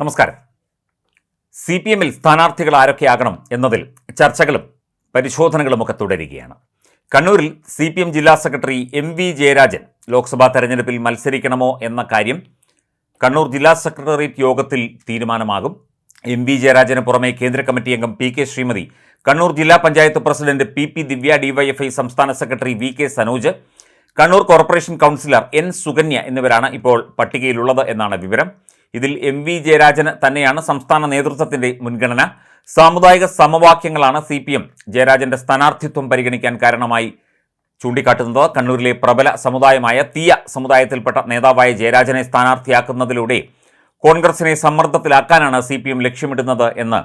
നമസ്കാരം. C P എമ്മിൽ സ്ഥാനാർത്ഥികൾ ആരൊക്കെയാകണം എന്നതിൽ ചർച്ചകളും പരിശോധനകളുമൊക്കെ തുടരുകയാണ്. കണ്ണൂരിൽ സി പി എം ജില്ലാ secretary M V Jayarajan Lok Sabha തെരഞ്ഞെടുപ്പിൽ മത്സരിക്കണമോ എന്ന കാര്യം കണ്ണൂർ ജില്ലാ സെക്രട്ടേറിയറ്റ് യോഗത്തിൽ തീരുമാനമാകും. എം വി ജയരാജന് പുറമെ കേന്ദ്ര കമ്മിറ്റി അംഗം പി കെ ശ്രീമതി കണ്ണൂർ ജില്ലാ panchayat president P P Divya DYFI സംസ്ഥാന secretary V K Sanoj Kannur corporation councillor N Sukanya എന്നിവരാണ് ഇപ്പോൾ പട്ടികയിലുള്ളത് എന്നാണ് വിവരം. ഇതിൽ എം വി ജയരാജന് തന്നെയാണ് സംസ്ഥാന നേതൃത്വത്തിന്റെ മുൻഗണന. സാമുദായിക സമവാക്യങ്ങളാണ് സി പി എം ജയരാജന്റെ സ്ഥാനാർത്ഥിത്വം പരിഗണിക്കാൻ കാരണമായി ചൂണ്ടിക്കാട്ടുന്നത്. കണ്ണൂരിലെ പ്രബല സമുദായമായ തീയ സമുദായത്തിൽപ്പെട്ട നേതാവായ ജയരാജനെ സ്ഥാനാർത്ഥിയാക്കുന്നതിലൂടെ കോൺഗ്രസിനെ സമ്മർദ്ദത്തിലാക്കാനാണ് സി പി എം ലക്ഷ്യമിടുന്നത് എന്ന്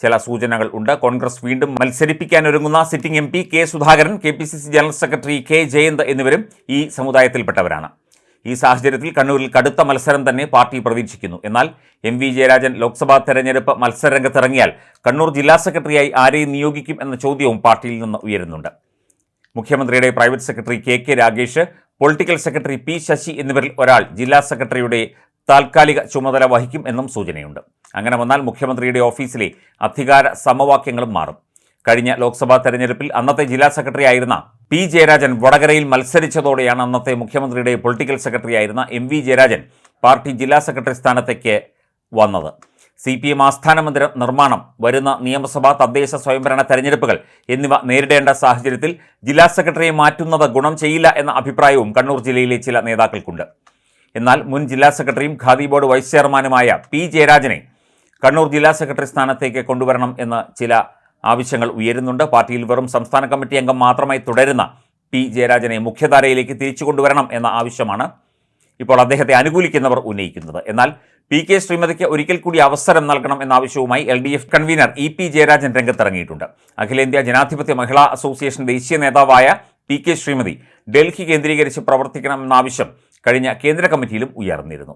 ചില സൂചനകൾ ഉണ്ട്. കോൺഗ്രസ് വീണ്ടും മത്സരിപ്പിക്കാനൊരുങ്ങുന്ന sitting M P K Sudhakaran K P C C general secretary K Jayanth എന്നിവരും ഈ സമുദായത്തിൽപ്പെട്ടവരാണ്. ഈ സാഹചര്യത്തിൽ കണ്ണൂരിൽ കടുത്ത മത്സരം തന്നെ പാർട്ടി പ്രതീക്ഷിക്കുന്നു. എന്നാൽ എം വി ജയരാജൻ ലോക്സഭാ തെരഞ്ഞെടുപ്പ് മത്സരരംഗത്തിറങ്ങിയാൽ കണ്ണൂർ ജില്ലാ സെക്രട്ടറിയായി ആരെയും നിയോഗിക്കും എന്ന ചോദ്യവും പാർട്ടിയിൽ നിന്ന് ഉയരുന്നുണ്ട്. മുഖ്യമന്ത്രിയുടെ private secretary K K Ragesh political secretary P Sasi എന്നിവരിൽ ഒരാൾ ജില്ലാ സെക്രട്ടറിയുടെ താൽക്കാലിക ചുമതല വഹിക്കും എന്നും സൂചനയുണ്ട്. അങ്ങനെ വന്നാൽ മുഖ്യമന്ത്രിയുടെ ഓഫീസിലെ അധികാര സമവാക്യങ്ങളും മാറും. കഴിഞ്ഞ ലോക്സഭാ തെരഞ്ഞെടുപ്പിൽ അന്നത്തെ ജില്ലാ സെക്രട്ടറി ആയിരുന്ന പി ജയരാജൻ വടകരയിൽ മത്സരിച്ചതോടെയാണ് അന്നത്തെ മുഖ്യമന്ത്രിയുടെ പൊളിറ്റിക്കൽ സെക്രട്ടറി ആയിരുന്ന എം വി ജയരാജൻ പാർട്ടി ജില്ലാ സെക്രട്ടറി സ്ഥാനത്തേക്ക് വന്നത്. സി പി എം ആസ്ഥാന മന്ദിര നിർമ്മാണം വരുന്ന നിയമസഭാ തദ്ദേശ സ്വയംഭരണ തെരഞ്ഞെടുപ്പുകൾ എന്നിവ നേരിടേണ്ട സാഹചര്യത്തിൽ ജില്ലാ സെക്രട്ടറിയെ മാറ്റുന്നത് ഗുണം ചെയ്യില്ല എന്ന അഭിപ്രായവും കണ്ണൂർ ജില്ലയിലെ ചില നേതാക്കൾക്കുണ്ട്. എന്നാൽ മുൻ ജില്ലാ സെക്രട്ടറിയും ഖാദി ബോർഡ് വൈസ് ചെയർമാനുമായ പി ജയരാജനെ കണ്ണൂർ ജില്ലാ സെക്രട്ടറി സ്ഥാനത്തേക്ക് കൊണ്ടുവരണം എന്ന് ചില ആവശ്യങ്ങൾ ഉയരുന്നുണ്ട്. പാർട്ടിയിൽ വെറും സംസ്ഥാന കമ്മിറ്റി അംഗം മാത്രമായി തുടരുന്ന പി ജയരാജനെ മുഖ്യധാരയിലേക്ക് തിരിച്ചു കൊണ്ടുവരണം എന്ന ആവശ്യമാണ് ഇപ്പോൾ അദ്ദേഹത്തെ അനുകൂലിക്കുന്നവർ ഉന്നയിക്കുന്നത്. എന്നാൽ പി കെ ശ്രീമതിക്ക് ഒരിക്കൽ കൂടി അവസരം നൽകണം എന്ന ആവശ്യവുമായി L D F convener E P Jayarajan രംഗത്തിറങ്ങിയിട്ടുണ്ട്. അഖിലേന്ത്യാ ജനാധിപത്യ മഹിളാ അസോസിയേഷൻ ദേശീയ നേതാവായ പി കെ ശ്രീമതി ഡൽഹി കേന്ദ്രീകരിച്ച് പ്രവർത്തിക്കണമെന്ന ആവശ്യം കഴിഞ്ഞ കേന്ദ്ര കമ്മിറ്റിയിലും ഉയർന്നിരുന്നു.